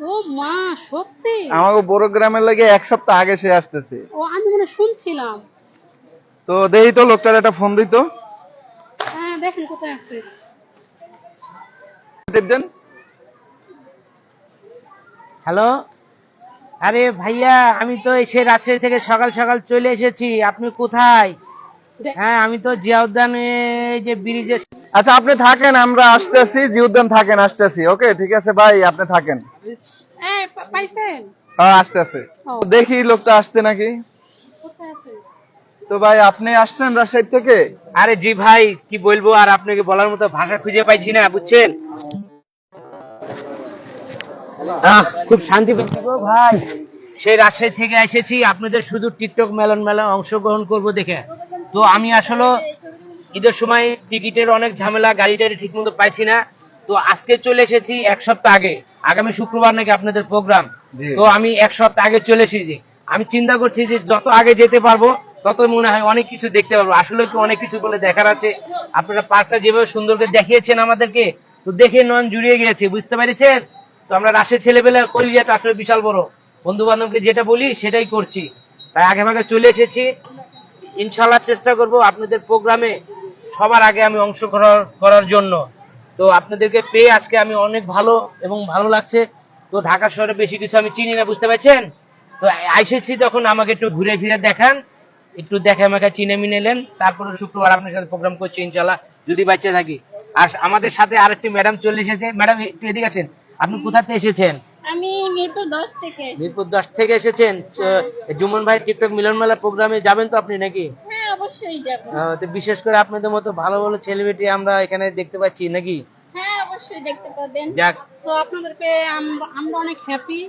ও মা সত্যি? আমাকে বড় গ্রামের লাগে এক সপ্তাহ আগে সে আসতেছে। ও আমি মানে শুনছিলাম। তো দেই তো লোকটার একটা ফোন দিত হ্যাঁ দেখেন কোথায় আছে। হ্যালো? আরে ভাইয়া আমি তো এসে রাজশাহী থেকে সকাল সকাল চলে এসেছি। আপনি কোথায়? হ্যাঁ আমি তো জিয়া উদ্যানে যে ব্রিজে আচ্ছা আপনি থাকেন আমরা আসতেছি জি উদ্যান থাকেন আসতেছি ওকে? ঠিক আছে ভাই আপনি থাকেন। হ্যাঁ আসতেছে। দেখি লোকটা আসছে নাকি? তো ভাই আপনি আসছেন রাজশাহী থেকে? আরে জি ভাই কি বলব আর আপনাকে বলার মতো ভাষা খুঁজে পাইছি না বুঝছেন? আহ, খুব শান্তি পেয়েছি ভাই। সেই রাজশাহী থেকে এসেছি আপনাদের শুধু টিকটক মেলন মেলা অংশগ্রহণ করব দেখে। তো আমি আসলে ঈদের সময় টিকিটের অনেক ঝামেলা গাড়ি টাড়ি ঠিক মতো পাইছি না। তো আজকে চলে এসেছি এক সপ্তাহ আগে। আগামী শুক্রবার নাকি আপনাদের প্রোগ্রাম। তো আমি এক সপ্তাহ আগে চলে এসেছি আমি চিন্তা করছি যে যত আগে যেতে পারব তত মনে হয় অনেক কিছু দেখতে পারব। আসলে কি অনেক কিছু বলে দেখার আছে? আপনারা পার্কটা যেভাবে সুন্দর করে দেখিয়েছেন আমাদেরকে তো দেখে নন জুড়িয়ে গিয়েছে বুঝতে পেরেছেন? তো আমরা রাশের ছেলেবেলা কলিজাটা আসলে বিশাল বড়। বন্ধু বান্ধবকে যেটা বলি সেটাই করছি। তাই আগে ভাগে চলে এসেছি। ইনশাল্লাহ চেষ্টা করব আপনাদের প্রোগ্রামে সবার আগে আমি অংশগ্রহণ করার জন্য। তো আপনাদেরকে পেয়ে আজকে আমি অনেক ভালো এবং ভালো লাগছে। তো ঢাকা শহরে বেশি কিছু আমি চিনি না, বুঝতে পারছেন? তো আইসেছি তখন আমাকে একটু ঘুরে ফিরে দেখান, একটু দেখে আমাকে চিনে মিনে নেন। তারপরে শুক্রবার আপনার সাথে প্রোগ্রাম করছি ইনশাল্লাহ যদি বাচ্চা থাকি। আর আমাদের সাথে আরেকটি ম্যাডাম চলে এসেছে। ম্যাডাম একটু এদিকে আছেন আপনি কোথা থেকে এসেছেন? আমি মিরপুর দশ থেকে এসেছি। মিরপুর দশ থেকে এসেছেন। আহ, জুমন ভাই টিকটক মিলন মেলা প্রোগ্রামে যাবেন তো আপনি নাকি? হ্যাঁ অবশ্যই যাব। তো বিশেষ করে আপনাদের মতো ভালো ভালো সেলিব্রিটি আমরা এখানে দেখতে পাচ্ছি নাকি? হ্যাঁ অবশ্যই দেখতে পাবেন। যাক। সো আপনাদেরকে আমরা অনেক হ্যাপি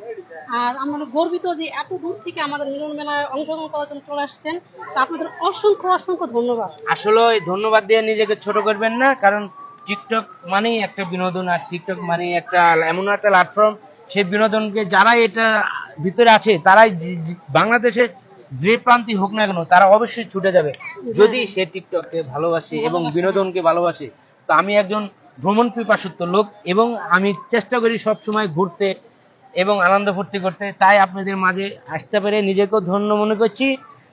আর আমরা গর্বিত যে এত দূর থেকে আমাদের মিলন মেলায় অংশগ্রহণ করার জন্য চলে আসছেন। তো আপনাদের অসংখ্য অসংখ্য ধন্যবাদ। আসলে ধন্যবাদ দিয়ে নিজেকে ছোট করবেন না কারণ টিকটক মানেই একটা বিনোদন আর টিকটক মানেই একটা এমন একটা প্ল্যাটফর্ম সেই বিনোদনকে যারা এটা ভিতরে আছে তারাই যে- বাংলাদেশে যে প্রান্তি হোক না কেন তারা অবশ্যই ছুটে যাবে। যদি সে টিকটককে ভালোবাসে এবং বিনোদনকে ভালোবাসে তো আমি একজন ভ্রমণ পিপাসুত্ব লোক এবং আমি চেষ্টা করি সব সময় ঘুরতে এবং আনন্দ ফুর্তি করতে। তাই আপনাদের মাঝে আসতে পেরে নিজেকেও ধন্য মনে করছি।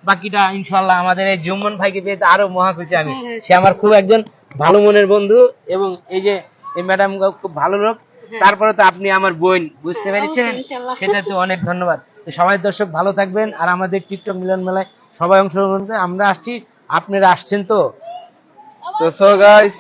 বাকিটা ইনশাল্লাহ আমাদের এই জুম্মন ভাইকে পেয়ে আরও মহা খুশি আমি। হ্যাঁ, হ্যাঁ। সে আমার খুব একজন ভালো মনের বন্ধু এবং এই যে এই ম্যাডাম খুব ভালো লোক তারপরে তো আপনি আমার বোন বুঝতে পেরেছেন? সেটা তো অনেক ধন্যবাদ। তো সবাই দর্শক ভালো থাকবেন আর আমাদের টিকটক মিলন মেলায় সবাই অংশগ্রহণ করে আমরা আসছি আপনারা আসছেন তো? তো সো গাইস